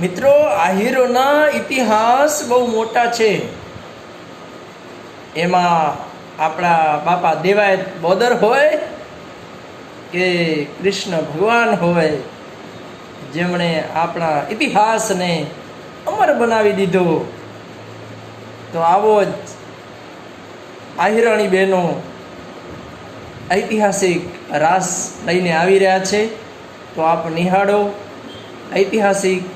મિત્રો આહિરોના ઇતિહાસ બહુ મોટા છે. એમાં આપણા બાપા દેવાય બોદર હોય કે કૃષ્ણ ભગવાન હોય, જેમણે આપણા ઇતિહાસને અમર બનાવી દીધો. તો આવો જ આહિરાણી બહેનો ઐતિહાસિક રાસ લઈને આવી રહ્યા છે. તો આપ નિહાળો ઐતિહાસિક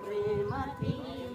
પ્રેમથી